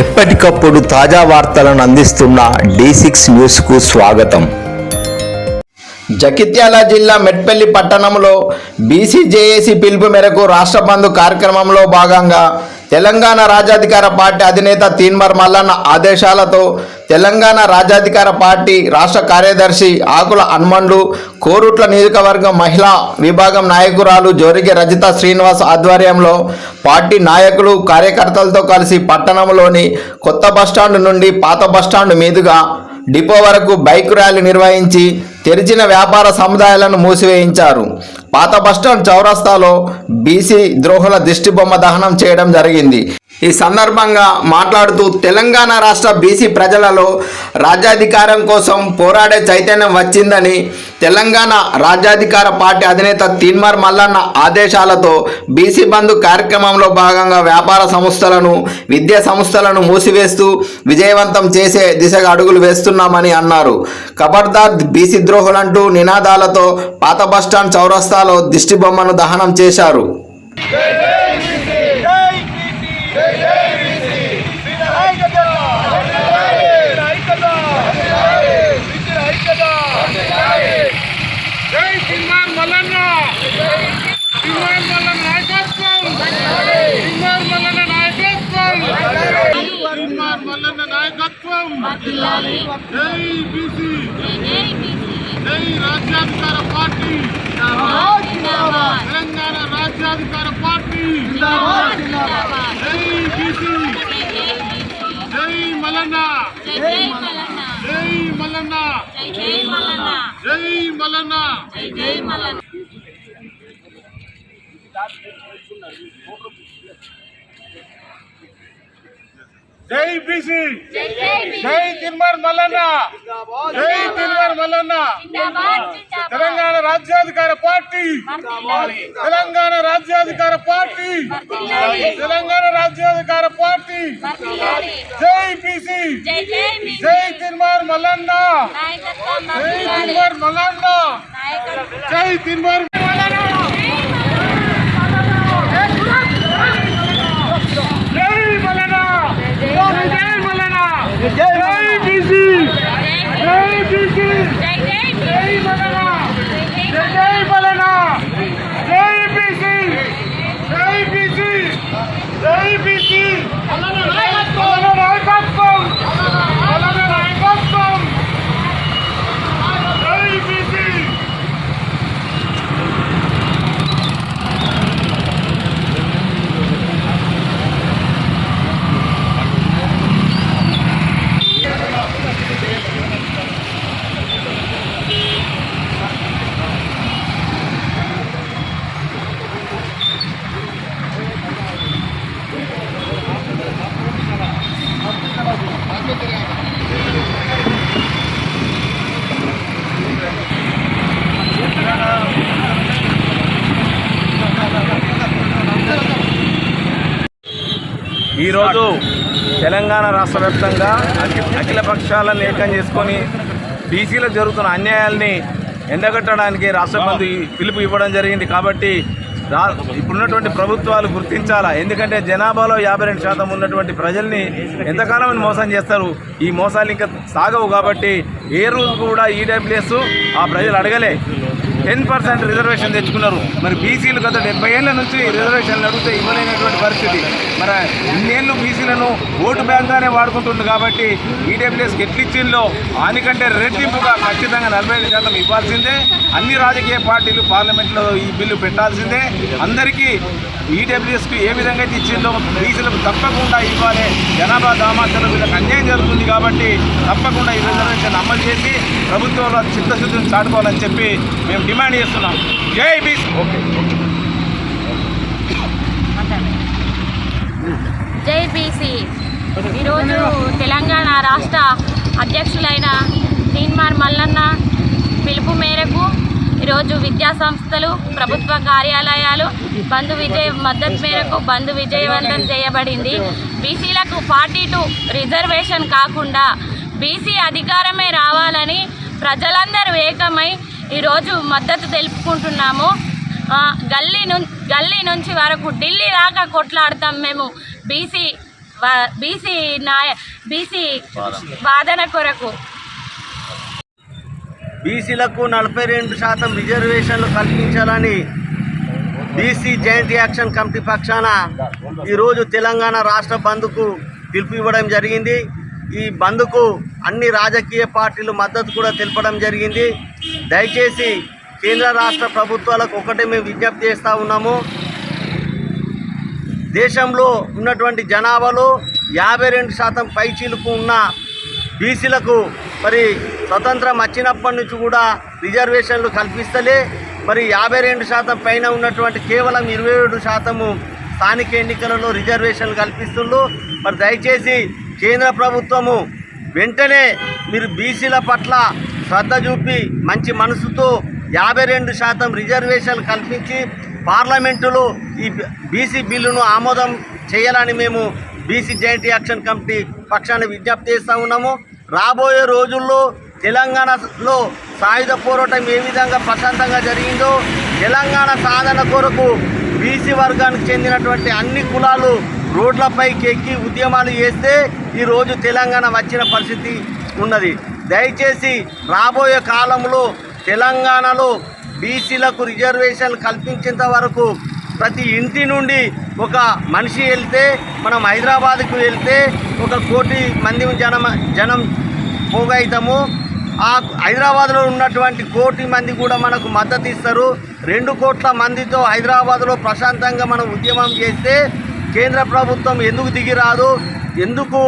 ఎప్పటికప్పుడు తాజా వార్తలను అందిస్తున్న డి సిక్స్ న్యూస్కు స్వాగతం. జగిత్యాల జిల్లా మెట్పల్లి పట్టణంలో బీసీజేఏసీ పిలుపు మేరకు రాష్ట్ర బంధు కార్యక్రమంలో భాగంగా తెలంగాణ రాజ్యాధికార పార్టీ అధినేత తీన్మర్ మల్లన్న ఆదేశాలతో తెలంగాణ రాజ్యాధికార పార్టీ రాష్ట్ర కార్యదర్శి ఆకుల హనుమండ్లు కోరుట్ల నియోజకవర్గం మహిళా విభాగం నాయకురాలు జోరిగి రజిత శ్రీనివాస్ ఆధ్వర్యంలో పార్టీ నాయకులు కార్యకర్తలతో కలిసి పట్టణంలోని కొత్త బస్టాండ్ నుండి పాత బస్టాండ్ మీదుగా డిపో వరకు బైక్ ర్యాలీ నిర్వహించి తెరిచిన వ్యాపార సముదాయాలను మూసివేయించారు. పాత బస్టాండ్ చౌరస్తాలో బీసీ ద్రోహుల దిష్టిబొమ్మ దహనం చేయడం జరిగింది. ఈ సందర్భంగా మాట్లాడుతూ తెలంగాణ రాష్ట్ర బీసీ ప్రజలలో రాజ్యాధికారం కోసం పోరాడే చైతన్యం వచ్చిందని తెలంగాణ రాజ్యాధికార పార్టీ అధినేత తీన్మార్ మల్లన్న ఆదేశాలతో బీసీ బంధు కార్యక్రమంలో భాగంగా వ్యాపార సంస్థలను విద్యా సంస్థలను మూసివేస్తూ విజయవంతం చేసే దిశగా అడుగులు వేస్తున్నామని అన్నారు. ఖబర్దార్ బీసీ ద్రోహులంటూ నినాదాలతో పాత బస్టాండ్ చౌరస్తాలో దిష్టిబొమ్మను దహనం చేశారు జై సింహార్ మల్లన్న సింహార్ మల్లన్న నాయకత్వం సింహార్ మల్లన్న నాయకత్వం సింహార్ మల్లన్న నాయకత్వం జై బీసీ. జై రాజ్యాధికార పార్టీ. తెలంగాణ రాజ్యాధికార పార్టీ. జై బీసీ. జై మల్లన్న. జై మల్లన్న. జై మల్లన్న. జై బీసీ. జై తిన్మర్ మల్లన్న. జై తిన్మర్ మల్లన్న. తెలంగాణ రాజ్యాధికార పార్టీ. తెలంగాణ రాజ్యాధికార పార్టీ. తెలంగాణ రాజ్యాధికార పార్టీ. జై బీసీ. జై తిన్మర్ మల్లన్న. జై తిన్మర్ మల్లన్న. జై తిన్మర్ జై మల్లన్న జై మల్లన్న జై బీసీ జై బీసీ జై మల్లన్న జై మల్లన్న జై బీసీ జై బీసీ జై బీసీ మల్లన్న నాయకత్వం మల్లన్న నాయకత్వం జై బీసీ ఈరోజు తెలంగాణ రాష్ట్ర వ్యాప్తంగా అఖిల పక్షాలను ఏకం చేసుకొని బీసీలో జరుగుతున్న అన్యాయాల్ని ఎండగట్టడానికి రాష్ట్ర పిలుపు ఇవ్వడం జరిగింది కాబట్టి రా ఇప్పుడున్నటువంటి ప్రభుత్వాలు గుర్తించాలా? ఎందుకంటే జనాభాలో యాభై రెండు శాతం ఉన్నటువంటి ప్రజల్ని ఎంతకాలం మోసం చేస్తారు? ఈ మోసాలు ఇంకా సాగవు కాబట్టి ఏ రోజు కూడా ఈడబ్ల్యూఎస్ ఆ ప్రజలు అడగలే. టెన్ పర్సెంట్ రిజర్వేషన్ తెచ్చుకున్నారు. మరి బీసీలు గత డెబ్బై ఏళ్ళ నుంచి రిజర్వేషన్లు అడిగితే ఇవ్వలేనటువంటి పరిస్థితి. మరి ఇన్నేళ్ళు బీసీలను ఓటు బ్యాంక్గానే వాడుకుంటుంది కాబట్టి ఈడబ్ల్యూఎస్కి ఎట్లిచ్చిందో దానికంటే రెట్టింపుగా ఖచ్చితంగా నలభై ఐదు శాతం ఇవ్వాల్సిందే. అన్ని రాజకీయ పార్టీలు పార్లమెంట్లో ఈ బిల్లు పెట్టాల్సిందే. అందరికీ ఈడబ్ల్యూఎస్కి ఏ విధంగా అయితే ఇచ్చిందో బీసీలకు తప్పకుండా ఇవ్వాలి. జనాభా దామాషాలు వీళ్ళకి అన్యాయం జరుగుతుంది కాబట్టి తప్పకుండా ఈ రిజర్వేషన్ అమలు చేసి ప్రభుత్వంలో చిత్తశుద్ధిని చాటుకోవాలని చెప్పి మేము డిమాండ్ చేస్తున్నాం. జై బీసీ. ఓకే జై బీసీ. ఈరోజు తెలంగాణ రాష్ట్ర అధ్యక్షులైన తీన్మార్ మల్లన్న పిలుపు మేరకు ఈరోజు విద్యా సంస్థలు ప్రభుత్వ కార్యాలయాలు బంధు విజయ మద్దతు మేరకు బంధు విజయవంతం చేయబడింది. బీసీలకు ఫార్టీ టూ రిజర్వేషన్ కాకుండా బీసీ అధికారమే రావాలని ప్రజలందరూ ఏకమై ఈరోజు మద్దతు తెలుపుకుంటున్నాము. గల్లీ ను గల్లీ నుంచి వరకు ఢిల్లీ దాకా కొట్లాడతాం మేము బీసీ బీసీ నాయ బీసీ వాదన కొరకు. బీసీలకు నలభై రెండు శాతం రిజర్వేషన్లు కల్పించాలని బీసీ జాయింట్ యాక్షన్ కమిటీ పక్షాన ఈరోజు తెలంగాణ రాష్ట్ర బంద్కు పిలుపు ఇవ్వడం జరిగింది. ఈ బంద్కు అన్ని రాజకీయ పార్టీలు మద్దతు కూడా తెలపడం జరిగింది. దయచేసి కేంద్ర రాష్ట్ర ప్రభుత్వాలకు ఒకటే మేము విజ్ఞప్తి చేస్తూ ఉన్నాము. దేశంలో ఉన్నటువంటి జనాభాలో యాభై రెండు శాతం పైచీలకు ఉన్న బీసీలకు మరి స్వతంత్రం వచ్చినప్పటి నుంచి కూడా రిజర్వేషన్లు కల్పిస్తలే. మరి యాభై రెండు శాతం పైన ఉన్నటువంటి కేవలం ఇరవై ఏడు శాతము స్థానిక ఎన్నికలలో రిజర్వేషన్లు కల్పిస్తుండ్రు. మరి దయచేసి కేంద్ర ప్రభుత్వము వెంటనే మీరు బీసీల పట్ల శ్రద్ధ చూపి మంచి మనసుతో యాభై రెండు శాతం రిజర్వేషన్లు కల్పించి పార్లమెంటులో ఈ బీసీ బిల్లును ఆమోదం చేయాలని మేము బీసీ జాయింట్ యాక్షన్ కమిటీ పక్షాన విజ్ఞప్తి చేస్తూ ఉన్నాము. రాబోయే రోజుల్లో తెలంగాణలో సాయుధ పోరాటం ఏ విధంగా ప్రశాంతంగా జరిగిందో తెలంగాణ సాధన కొరకు బీసీ వర్గానికి చెందినటువంటి అన్ని కులాలు రోడ్లపైకి ఎక్కి ఉద్యమాలు చేస్తే ఈరోజు తెలంగాణ వచ్చిన పరిస్థితి ఉన్నది. దయచేసి రాబోయే కాలంలో తెలంగాణలో బీసీలకు రిజర్వేషన్లు కల్పించేంత వరకు ప్రతి ఇంటి నుండి ఒక మనిషి వెళ్తే మనం హైదరాబాద్కు వెళ్తే ఒక కోటి మంది జనం జనం పోగైతాము. ఆ హైదరాబాద్లో ఉన్నటువంటి కోటి మంది కూడా మనకు మద్దతు ఇస్తారు. రెండు కోట్ల మందితో హైదరాబాద్లో ప్రశాంతంగా మనం ఉద్యమం చేస్తే కేంద్ర ప్రభుత్వం ఎందుకు దిగిరాదు? ఎందుకు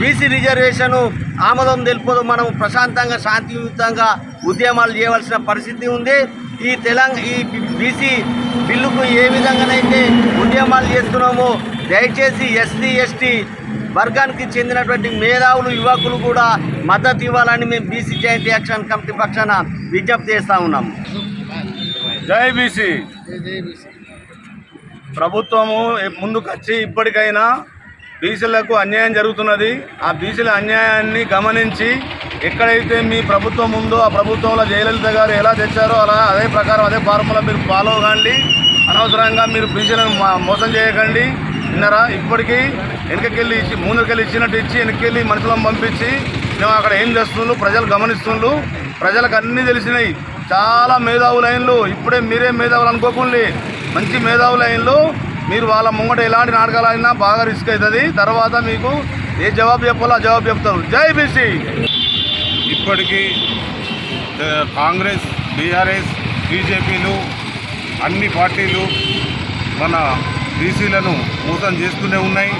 బీసీ రిజర్వేషన్ ఆమోదం తెలుపదు? మనం ప్రశాంతంగా శాంతియుతంగా ఉద్యమాలు చేయవలసిన పరిస్థితి ఉంది. ఈ తెలంగాణ ఈ బీసీ బిల్లుకు ఏ విధంగానైతే ఉద్యమాలు చేస్తున్నామో దయచేసి ఎస్సీ ఎస్టీ వర్గానికి చెందినటువంటి మేధావులు యువకులు కూడా మద్దతు ఇవ్వాలని మేము బీసీ జాయింట్ యాక్షన్ కమిటీ పక్షాన విజ్ఞప్తి చేస్తూ ఉన్నాము జై బీసీ ప్రభుత్వము ముందుకు వచ్చి ఇప్పటికైనా బీసీలకు అన్యాయం జరుగుతున్నది ఆ బీసీల అన్యాయాన్ని గమనించి ఎక్కడైతే మీ ప్రభుత్వం ఉందో ఆ ప్రభుత్వంలో జయలలిత గారు ఎలా తెచ్చారో అలా అదే ప్రకారం అదే ఫార్ములా మీరు ఫాలో కాండి. అనవసరంగా మీరు బీసీలను మోసం చేయకండి. విన్నారా? ఇప్పటికీ వెనకకెళ్ళి ఇచ్చి ముందుకెళ్ళి ఇచ్చినట్టు ఇచ్చి వెనకెళ్ళి మనుషులను పంపించి మేము అక్కడ ఏం చేస్తుండ్రు? ప్రజలు గమనిస్తుండ్రు. ప్రజలకు అన్నీ తెలిసినాయి. చాలా మేధావు లైన్లు ఇప్పుడే మీరే మేధావులు అనుకోకుండా. మంచి మేధావు లైన్లు మీరు వాళ్ళ ముంగట ఎలాంటి నాటకాలు ఆడినా బాగా రిస్క్ అవుతుంది. తర్వాత మీకు ఏ జవాబు చెప్పాలో ఆ జవాబు చెప్తారు. జై బీసీ! ఇప్పటికీ కాంగ్రెస్ బీఆర్ఎస్ బీజేపీలు అన్ని పార్టీలు మన బీసీలను మోసం చేస్తూనే ఉన్నాయి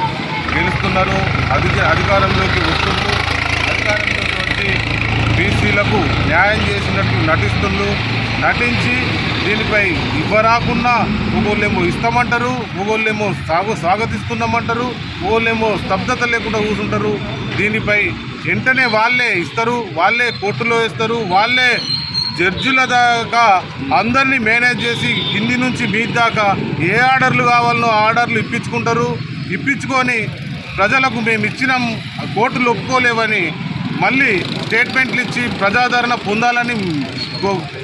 గెలుస్తున్నారు అధిక అధికారంలోకి వస్తున్నారు అధికారంలోకి వచ్చి బీసీలకు న్యాయం చేసినట్లు నటిస్తున్నారు నటించి దీనిపై ఇవ్వరాకున్నా ఒకళ్ళేమో ఇస్తామంటారు ఒకళ్ళేమో సాగు స్వాగతిస్తున్నామంటారు ఒకళ్ళేమో స్తబ్దత లేకుండా కూర్చుంటారు. దీనిపై వెంటనే వాళ్ళే ఇస్తారు వాళ్ళే కోర్టులో వేస్తారు వాళ్ళే జడ్జిల దాకా అందరినీ మేనేజ్ చేసి కింది నుంచి మీ దాకా ఏ ఆర్డర్లు కావాలనో ఆర్డర్లు ఇప్పించుకుంటారు. ఇప్పించుకొని ప్రజలకు మేము ఇచ్చిన కోర్టులు ఒప్పుకోలేవని మళ్ళీ స్టేట్మెంట్లు ఇచ్చి ప్రజాదరణ పొందాలని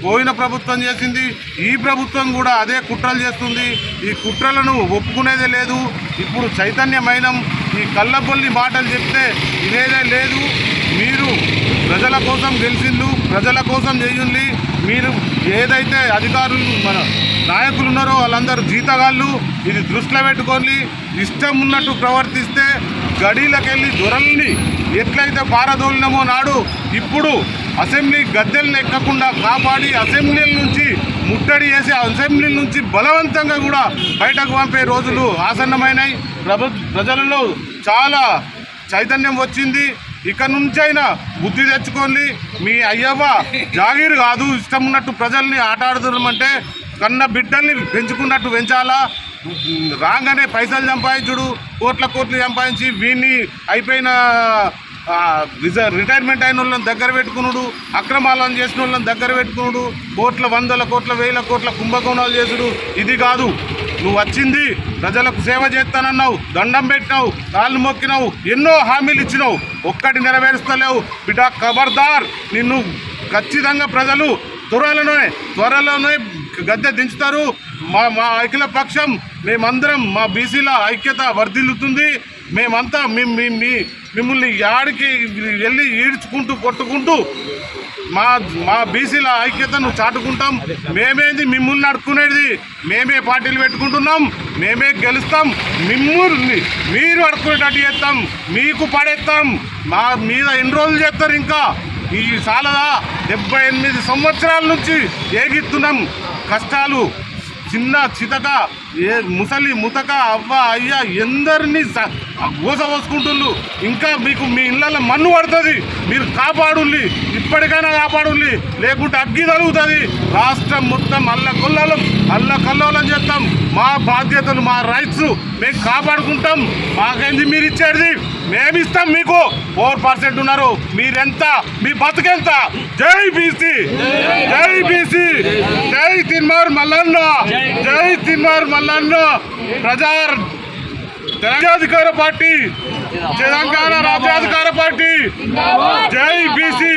పోయిన ప్రభుత్వం చేసింది ఈ ప్రభుత్వం కూడా అదే కుట్రలు చేస్తుంది. ఈ కుట్రలను ఒప్పుకునేదే లేదు. ఇప్పుడు చైతన్యమైన ఈ కళ్ళబొల్లి మాటలు చెప్తే ఇదేదే లేదు. మీరు ప్రజల కోసం గెలిచిండ్రు ప్రజల కోసం చేయండి మీరు ఏదైతే అధికారులు మన నాయకులు ఉన్నారో వాళ్ళందరూ జీతగాళ్ళు ఇది దృష్టిలో పెట్టుకొని ఇష్టం ఉన్నట్టు ప్రవర్తిస్తే గడీలకెళ్ళి దొరల్ని ఎట్లయితే పారదోలినమో నాడు ఇప్పుడు అసెంబ్లీ గద్దెలను ఎక్కకుండా కాపాడి అసెంబ్లీల నుంచి ముట్టడి చేసి అసెంబ్లీ నుంచి బలవంతంగా కూడా బయటకు పంపే రోజులు ఆసన్నమైనాయి. ప్రజలలో చాలా చైతన్యం వచ్చింది. ఇక నుంచైనా బుద్ధి తెచ్చుకోండి. మీ అయ్యవ్వ జాగీరు కాదు. ఇష్టం ఉన్నట్టు ప్రజల్ని ఆట కన్న బిడ్డల్ని పెంచుకున్నట్టు పెంచాలా? రాగానే పైసలు సంపాదించుడు కోట్ల కోట్లు సంపాదించి వీన్ని అయిపోయిన రిటైర్మెంట్ అయిన వాళ్ళని దగ్గర పెట్టుకున్నాడు అక్రమాలను చేసిన వాళ్ళని దగ్గర పెట్టుకున్నాడు కోట్ల వందల కోట్ల వేల కోట్ల కుంభకోణాలు చేసుడు. ఇది కాదు. నువ్వు వచ్చింది ప్రజలకు సేవ చేస్తానన్నావు దండం పెట్టినావు కాళ్ళు మొక్కినావు ఎన్నో హామీలు ఇచ్చినావు. ఒక్కటి నెరవేరుస్తలేవు. బిడ్డ ఖబర్దార్ నిన్ను ఖచ్చితంగా ప్రజలు త్వరలోనే త్వరలోనే గద్దె దించుతారు. మా మా ఐక్యుల పక్షం మేమందరం మా బీసీల ఐక్యత వర్ధిల్లుతుంది. మేమంతా మిమ్మల్ని యాడికి వెళ్ళి ఈడ్చుకుంటూ కొట్టుకుంటూ మా మా బీసీల ఐక్యతను చాటుకుంటాం. మేమేంది మిమ్మల్ని అడుక్కునేది? మేమే పార్టీలు పెట్టుకుంటున్నాం. మేమే గెలుస్తాం. మిమ్మల్ని మీరు అడుక్కునేటట్టు చేస్తాం. మీకు పడేస్తాం. మా మీద ఎన్ని రోజులు చేస్తారు ఇంకా? ఈ సాలదా డెబ్బై ఎనిమిది సంవత్సరాల నుంచి ఏగిస్తున్నాం కష్టాలు చిన్న చితక ఏ ముసలి ముతక అవ్వ అయ్య ఎందరినీ గోస పోసుకుంటుళ్ళు ఇంకా మీకు మీ ఇళ్ళల్లో మన్ను పడుతుంది. మీరు కాపాడుల్లి ఇప్పటికైనా కాపాడుల్లి లేకుంటే అగ్గి తరుగుతుంది రాష్ట్రం మొత్తం అల్ల కొల్లలం అల్ల కల్లోలం చేస్తాం మా బాధ్యతలు మా రైట్స్ మేము కాపాడుకుంటాం. మాకేంది మీరు ఇచ్చేది? మేము ఇస్తాం మీకు. ఫోర్ పర్సెంట్ ఉన్నారు. మీరెంత? మీ బతుకెంత? జై బీసీ! జై బీసీ! జై తిన్మార్ మల్లన్న! జై తిన్మార్ తెలంగాణలో ప్రజా రాజ్యాధికార పార్టీ తెలంగాణ రాజ్యాధికార పార్టీ. జై బీసీ.